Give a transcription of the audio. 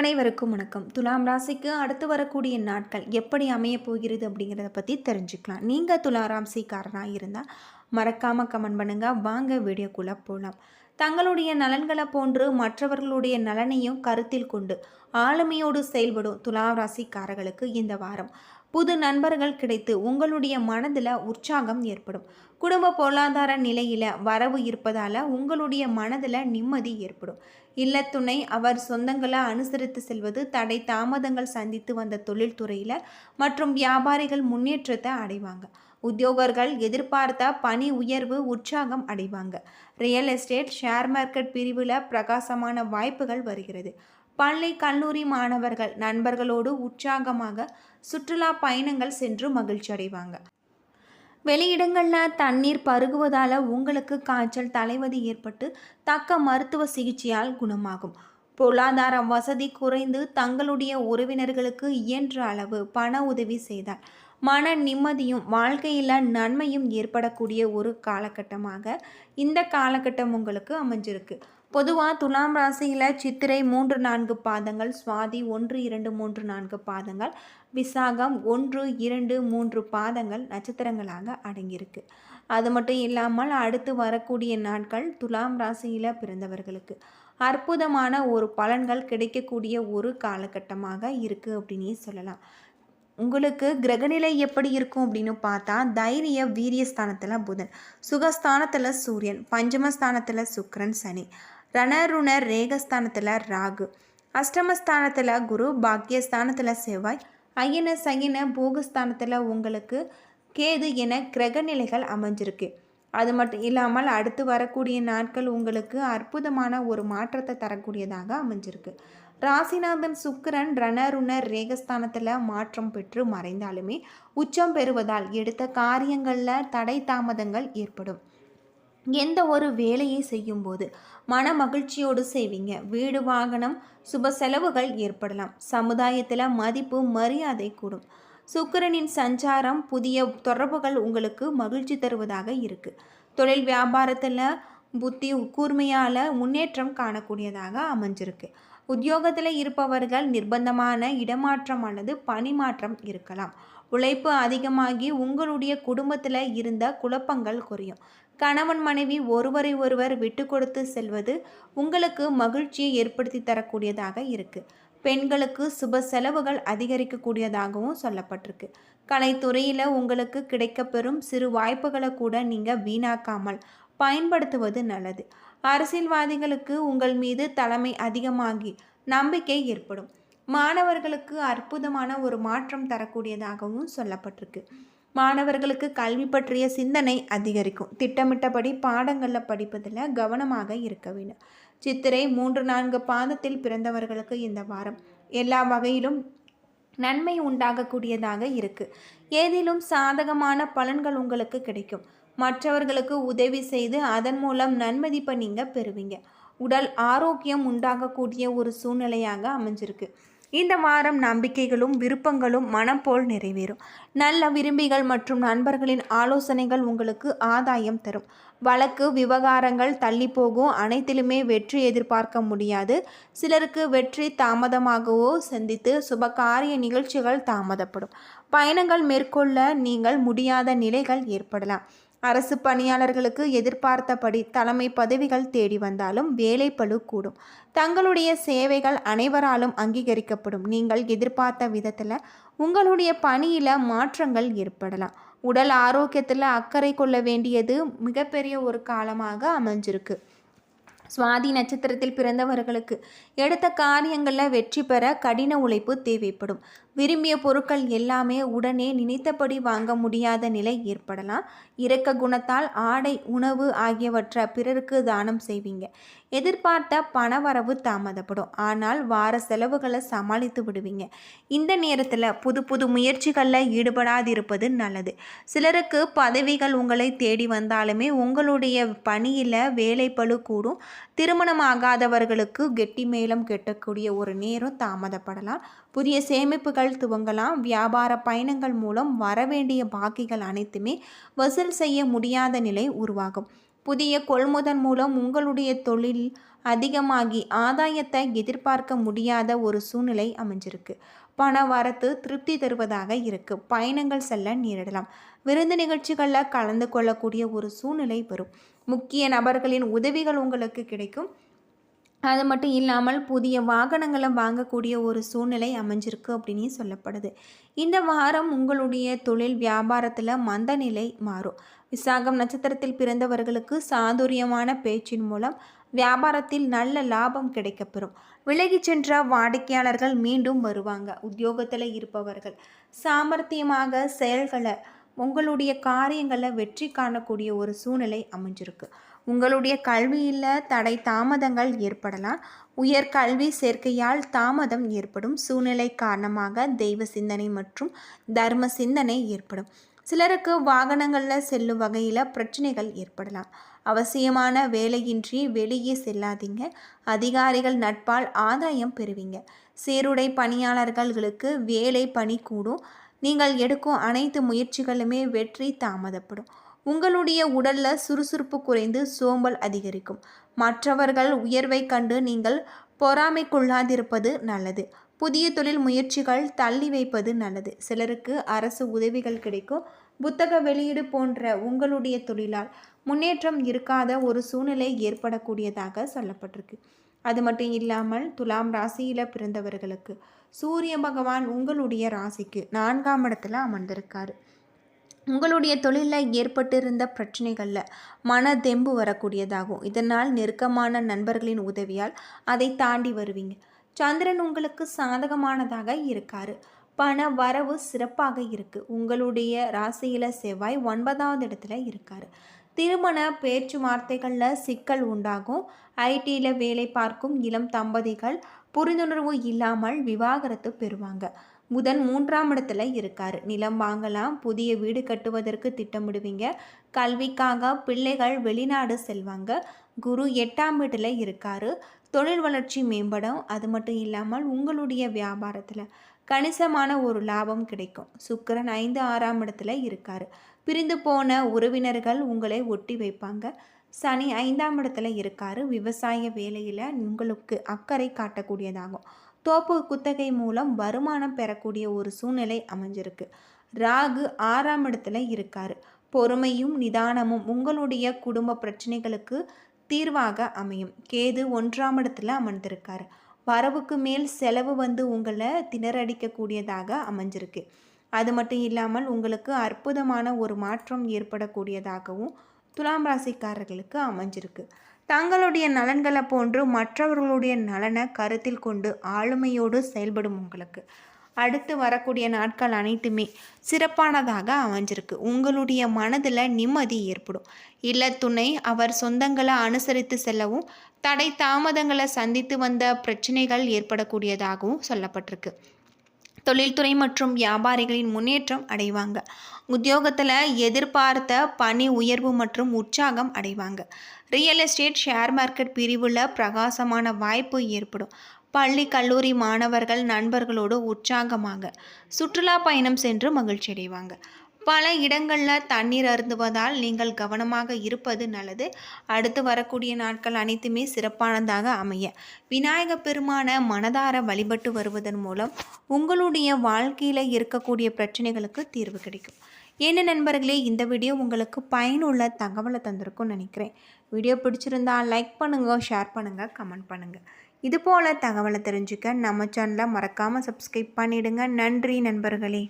அனைவருக்கும் வணக்கம். துலாம் ராசிக்கு அடுத்து வரக்கூடிய நாட்கள் எப்படி அமைய போகிறது அப்படிங்கிறத பற்றி தெரிஞ்சுக்கலாம். நீங்கள் துலா ராசிக்காரனாக இருந்தால் மறக்காமல் கமெண்ட் பண்ணுங்கள் வாங்க வீடியோக்குள்ளே போகலாம் தங்களுடைய நலன்களை போன்று மற்றவர்களுடைய நலனையும் கருத்தில் கொண்டு ஆளுமையோடு செயல்படும் துலாம் ராசிக்காரர்களுக்கு இந்த வாரம் புது நண்பர்கள் கிடைத்து உங்களுடைய மனதில் உற்சாகம் ஏற்படும். குடும்ப பொருளாதார நிலையில் வரவு இருப்பதால் உங்களுடைய மனதில் நிம்மதி ஏற்படும். இல்லத்துணை அவர் சொந்தங்களை அனுசரித்து செல்வது தடை தாமதங்கள் சந்தித்து வந்த தொழில்துறையில் மற்றும் வியாபாரிகள் முன்னேற்றத்தை அடைவாங்க. உத்தியோகர்கள் எதிர்பார்த்த பணி உயர்வு உற்சாகம் அடைவாங்க. ரியல் எஸ்டேட் ஷேர் மார்க்கெட் பிரிவில் பிரகாசமான வாய்ப்புகள் வருகிறது. பள்ளி கல்லூரி மாணவர்கள் நண்பர்களோடு உற்சாகமாக சுற்றுலா பயணங்கள் சென்று மகிழ்ச்சி அடைவாங்க. வெளியிடங்களில் தண்ணீர் பருகுவதால் உங்களுக்கு காய்ச்சல் தலைவலி ஏற்பட்டு தக்க மருத்துவ சிகிச்சையால் குணமாகும். பொருளாதார வசதி குறைந்து தங்களுடைய உறவினர்களுக்கு இயன்ற அளவு பண உதவி செய்தால் மன நிம்மதியும் வாழ்க்கையில் நன்மையும் ஏற்படக்கூடிய ஒரு காலகட்டமாக இந்த காலகட்டம் உங்களுக்கு அமைஞ்சிருக்கு. பொதுவாக துலாம் ராசியில் சித்திரை மூன்று நான்கு பாதங்கள் சுவாதி ஒன்று இரண்டு மூன்று நான்கு பாதங்கள் விசாகம் ஒன்று இரண்டு மூன்று பாதங்கள் நட்சத்திரங்களாக அடங்கியிருக்கு. அது மட்டும் இல்லாமல் அடுத்து வரக்கூடிய நாட்கள் துலாம் ராசியில் பிறந்தவர்களுக்கு. அற்புதமான ஒரு பலன்கள் கிடைக்கக்கூடிய ஒரு காலகட்டமாக இருக்குது அப்படின்னே சொல்லலாம். உங்களுக்கு கிரகநிலை எப்படி இருக்கும் அப்படின்னு பார்த்தா தைரிய வீரியஸ்தானத்தில் புதன். சுகஸ்தானத்தில் சூரியன் பஞ்சமஸ்தானத்தில் சுக்கரன் சனி. ரணருணர் ரேகஸ்தானத்தில் ராகு. அஷ்டமஸ்தானத்தில் குரு பாக்கியஸ்தானத்தில் செவ்வாய். ஐயன சகின போகஸ்தானத்தில் உங்களுக்கு கேது என கிரகநிலைகள் அமைஞ்சிருக்கு. அது மட்டும் இல்லாமல் அடுத்து வரக்கூடிய நாட்கள் உங்களுக்கு அற்புதமான ஒரு மாற்றத்தை தரக்கூடியதாக அமைஞ்சிருக்கு. ராசிநாதன் சுக்கிரன் ரணருணர் ரேகஸ்தானத்தில் மாற்றம் பெற்று மறைந்தாலுமே உச்சம் பெறுவதால் எடுத்த காரியங்களில் தடை தாமதங்கள் ஏற்படும். எந்த ஒரு வேலையை செய்யும்போது மன மகிழ்ச்சியோடு செய்வீங்க. வீடு வாகனம் சுப செலவுகள் ஏற்படலாம். சமுதாயத்தில் மதிப்பு மரியாதை கூடும். சுக்கிரனின் சஞ்சாரம் புதிய தொடர்புகள் உங்களுக்கு மகிழ்ச்சி தருவதாக இருக்குது தொழில் வியாபாரத்தில் புத்தி கூர்மையால் முன்னேற்றம் காணக்கூடியதாக அமைஞ்சிருக்கு. உத்தியோகத்தில் இருப்பவர்கள் நிர்பந்தமான இடமாற்றமானது பணிமாற்றம் இருக்கலாம். உழைப்பு அதிகமாகி உங்களுடைய குடும்பத்தில் இருந்த குழப்பங்கள் குறையும். கணவன் மனைவி ஒருவரை ஒருவர் விட்டு கொடுத்து செல்வது உங்களுக்கு மகிழ்ச்சியை ஏற்படுத்தி தரக்கூடியதாக இருக்குது பெண்களுக்கு சுப செலவுகள் அதிகரிக்கக்கூடியதாகவும் சொல்லப்பட்டிருக்கு. கலைத்துறையில் உங்களுக்கு கிடைக்கப்பெறும் சிறு வாய்ப்புகளை கூட நீங்கள் வீணாக்காமல் பயன்படுத்துவது நல்லது. அரசியல்வாதிகளுக்கு உங்கள் மீது தலைமை அதிகமாகி நம்பிக்கை ஏற்படும். மாணவர்களுக்கு அற்புதமான ஒரு மாற்றம் தரக்கூடியதாகவும் சொல்லப்பட்டிருக்கு. மாணவர்களுக்கு கல்வி பற்றிய சிந்தனை அதிகரிக்கும். திட்டமிட்டபடி பாடங்களில் படிப்பதில் கவனமாக இருக்க வேண்டும். சித்திரை மூன்று நான்கு பாதத்தில் பிறந்தவர்களுக்கு இந்த வாரம் எல்லா வகையிலும் நன்மை உண்டாகக்கூடியதாக இருக்குது ஏதிலும் சாதகமான பலன்கள் உங்களுக்கு கிடைக்கும். மற்றவர்களுக்கு உதவி செய்து அதன் மூலம் நன்மதிப்பை நீங்கள் பெறுவீங்க. உடல் ஆரோக்கியம் உண்டாகக்கூடிய ஒரு சூழ்நிலையாக அமைஞ்சிருக்கு. இந்த வாரம் நம்பிக்கைகளும் விருப்பங்களும் மனம் போல் நிறைவேறும். நல்ல விரும்பிகள் மற்றும் நண்பர்களின் ஆலோசனைகள் உங்களுக்கு ஆதாயம் தரும். வழக்கு விவகாரங்கள் தள்ளி போகும். அனைத்திலுமே வெற்றி எதிர்பார்க்க முடியாது. சிலருக்கு வெற்றி தாமதமாகவோ சந்தித்து சுபகாரிய நிகழ்ச்சிகள் தாமதப்படும். பயணங்கள் மேற்கொள்ள நீங்கள் முடியாத நிலைகள் ஏற்படலாம். அரசு பணியாளர்களுக்கு எதிர்பார்த்தபடி தலைமை பதவிகள் தேடி வந்தாலும் வேலைப்பழு கூடும். தங்களுடைய சேவைகள் அனைவராலும் அங்கீகரிக்கப்படும். நீங்கள் எதிர்பார்த்த விதத்தில் உங்களுடைய பணியில் மாற்றங்கள் ஏற்படலாம். உடல் ஆரோக்கியத்தில் அக்கறை கொள்ள வேண்டியது மிகப்பெரிய ஒரு காலமாக அமைஞ்சிருக்கு. சுவாதி நட்சத்திரத்தில் பிறந்தவர்களுக்கு எடுத்த காரியங்களில் வெற்றி பெற கடின உழைப்பு தேவைப்படும். விரும்பிய பொருட்கள் எல்லாமே உடனே நினைத்தபடி வாங்க முடியாத நிலை ஏற்படலாம். இரக்க குணத்தால் ஆடை உணவு ஆகியவற்றை பிறருக்கு தானம் செய்வீங்க. எதிர்பார்த்த பணவரவு தாமதப்படும். ஆனால் வார செலவுகளை சமாளித்து விடுவீங்க. இந்த நேரத்தில் புது புது முயற்சிகளில் ஈடுபடாதிருப்பது நல்லது. சிலருக்கு பதவிகள் உங்களை தேடி வந்தாலுமே உங்களுடைய பணியில் வேலை பழு கூடும். திருமணமாகாதவர்களுக்கு கெட்டி மேளம் கெட்டக்கூடிய ஒரு நேரம் தாமதப்படலாம். புதிய சேமிப்புகள் துவங்கலாம். வியாபார பயணங்கள் மூலம் வரவேண்டிய பாக்கிகள் அனைத்துமே வசூல் செய்ய முடியாத நிலை உருவாகும். புதிய கொள்முதல் மூலம் உங்களுடைய தொழில் அதிகமாகி ஆதாயத்தை எதிர்பார்க்க முடியாத ஒரு சூழ்நிலை அமைஞ்சிருக்கு. பண வரத்து திருப்தி தருவதாக இருக்கு. பயணங்கள் செல்ல நேரிடலாம். விருந்து நிகழ்ச்சிகளில் கலந்து கொள்ளக்கூடிய ஒரு சூழ்நிலை வரும். முக்கிய நபர்களின் உதவிகள் உங்களுக்கு கிடைக்கும். அது மட்டும் இல்லாமல் புதிய வாகனங்களை வாங்கக்கூடிய ஒரு சூழ்நிலை அமைஞ்சிருக்கு அப்படின்னு சொல்லப்படுது. இந்த வாரம் உங்களுடைய தொழில் வியாபாரத்தில் மந்த நிலை மாறும். விசாகம் நட்சத்திரத்தில் பிறந்தவர்களுக்கு சாதுரியமான பேச்சின் மூலம் வியாபாரத்தில் நல்ல லாபம் கிடைக்கப்பெறும். விலகி சென்ற வாடிக்கையாளர்கள் மீண்டும் வருவாங்க. உத்தியோகத்தில் இருப்பவர்கள். சாமர்த்தியமாக செயல்களை உங்களுடைய காரியங்களில் வெற்றி காணக்கூடிய ஒரு சூழ்நிலை அமைஞ்சிருக்கு. உங்களுடைய கல்வியில் தடை தாமதங்கள் ஏற்படலாம். உயர்கல்வி சேர்க்கையால் தாமதம் ஏற்படும். சூழ்நிலை காரணமாக தெய்வ சிந்தனை மற்றும் தர்ம சிந்தனை ஏற்படும். சிலருக்கு வாகனங்களில் செல்லும் வகையில் பிரச்சனைகள் ஏற்படலாம். அவசியமான வேலையின்றி வெளியே செல்லாதீங்க. அதிகாரிகள் நட்பால் ஆதாயம் பெறுவீங்க. சீருடை பணியாளர்களுக்கு வேலை பணி கூடும். நீங்கள் எடுக்கும் அனைத்து முயற்சிகளுமே வெற்றி தாமதப்படும். உங்களுடைய உடலில் சுறுசுறுப்பு குறைந்து சோம்பல் அதிகரிக்கும். மற்றவர்கள் உயர்வை கண்டு நீங்கள் பொறாமைக்குள்ளாதிருப்பது நல்லது. புதிய தொழில் முயற்சிகள் தள்ளி வைப்பது நல்லது. சிலருக்கு அரசு உதவிகள் கிடைக்கும். புத்தக வெளியீடு போன்ற உங்களுடைய தொழிலால் முன்னேற்றம் இருக்காத ஒரு சூழ்நிலை ஏற்படக்கூடியதாக சொல்லப்பட்டிருக்கு. அது மட்டும் இல்லாமல் துலாம் ராசியில் பிறந்தவர்களுக்கு. சூரிய பகவான் உங்களுடைய ராசிக்கு நான்காம் இடத்துல அமர்ந்திருக்காரு. உங்களுடைய தொழிலில் ஏற்பட்டிருந்த பிரச்சனைகளில் மன தெம்பு வரக்கூடியதாகும். இதனால் நெருக்கமான நண்பர்களின் உதவியால் அதை தாண்டி வருவீங்க. சந்திரன் உங்களுக்கு சாதகமானதாக இருக்காரு. பண வரவு சிறப்பாக இருக்குது உங்களுடைய ராசியில் செவ்வாய் ஒன்பதாவது இடத்துல இருக்கார். திருமண பேச்சுவார்த்தைகளில் சிக்கல் உண்டாகும். ஐடியில் வேலை பார்க்கும் இளம் தம்பதிகள் புரிந்துணர்வு இல்லாமல் விவாகரத்து பெறுவாங்க. புதன் மூன்றாம் இடத்துல இருக்கார். நிலம் வாங்கலாம் புதிய வீடு கட்டுவதற்கு திட்டமிடுவீங்க. கல்விக்காக பிள்ளைகள் வெளிநாடு செல்வாங்க. குரு எட்டாம் வீட்டில் இருக்கார். தொழில் வளர்ச்சி மேம்படும். அது மட்டும் இல்லாமல் உங்களுடைய வியாபாரத்தில் கணிசமான ஒரு லாபம் கிடைக்கும். சுக்கரன் ஐந்து ஆறாம் இடத்துல இருக்கார். பிரிந்து போன உறவினர்கள் உங்களை ஒட்டி வைப்பாங்க. சனி ஐந்தாம் இடத்துல இருக்கார். விவசாய வேலையில் உங்களுக்கு அக்கறை காட்டக்கூடியதாகும். தோப்பு குத்தகை மூலம் வருமானம் பெறக்கூடிய ஒரு சூழ்நிலை அமைஞ்சிருக்கு. ராகு ஆறாம் இடத்துல இருக்காரு. பொறுமையும் நிதானமும் உங்களுடைய குடும்ப பிரச்சனைகளுக்கு தீர்வாக அமையும். கேது ஒன்றாம் இடத்துல அமர்ந்திருக்காரு. வரவுக்கு மேல் செலவு வந்து உங்களை திணறடிக்கக்கூடியதாக அமைஞ்சிருக்கு. அது மட்டும் இல்லாமல் உங்களுக்கு அற்புதமான ஒரு மாற்றம் ஏற்படக்கூடியதாகவும் துலாம் ராசிக்காரர்களுக்கு அமைஞ்சிருக்கு. தங்களுடைய நலன்களை போன்று மற்றவர்களுடைய நலனை கருத்தில் கொண்டு ஆளுமையோடு செயல்படும் உங்களுக்கு. அடுத்து வரக்கூடிய நாட்கள் அனைத்துமே சிறப்பானதாக அமைஞ்சிருக்கு. உங்களுடைய மனதில் நிம்மதி ஏற்படும். இல்லத்துணை அவர் சொந்தங்களை அனுசரித்து செல்லவும் தடை தாமதங்களை சந்தித்து வந்த பிரச்சனைகள் ஏற்படக்கூடியதாகவும் சொல்லப்பட்டிருக்கு. தொழில்துறை மற்றும் வியாபாரிகளின் முன்னேற்றம் அடைவாங்க. உத்தியோகத்தில் எதிர்பார்த்த பணி உயர்வு மற்றும் உற்சாகம் அடைவாங்க. ரியல் எஸ்டேட் ஷேர் மார்க்கெட் பிரிவில் பிரகாசமான வாய்ப்பு ஏற்படும். பள்ளி கல்லூரி மாணவர்கள் நண்பர்களோடு உற்சாகமாக சுற்றுலா பயணம் சென்று மகிழ்ச்சி அடைவாங்க பல இடங்களில் தண்ணீர் அருந்துவதால் நீங்கள் கவனமாக இருப்பது நல்லது. அடுத்து வரக்கூடிய நாட்கள் அனைத்துமே சிறப்பானதாக அமைய. விநாயக பெருமான மனதார வழிபட்டு வருவதன் மூலம் உங்களுடைய வாழ்க்கையில் இருக்கக்கூடிய பிரச்சனைகளுக்கு தீர்வு கிடைக்கும். என்ன நண்பர்களே இந்த வீடியோ உங்களுக்கு பயனுள்ள தகவலை தந்திருக்கும்னு நினைக்கிறேன். வீடியோ பிடிச்சிருந்தா லைக் பண்ணுங்கள் ஷேர் பண்ணுங்கள் கமெண்ட் பண்ணுங்கள் இதுபோல் தகவலை தெரிஞ்சுக்க நம்ம சேனலை மறக்காமல் சப்ஸ்கிரைப் பண்ணிவிடுங்க நன்றி நண்பர்களே.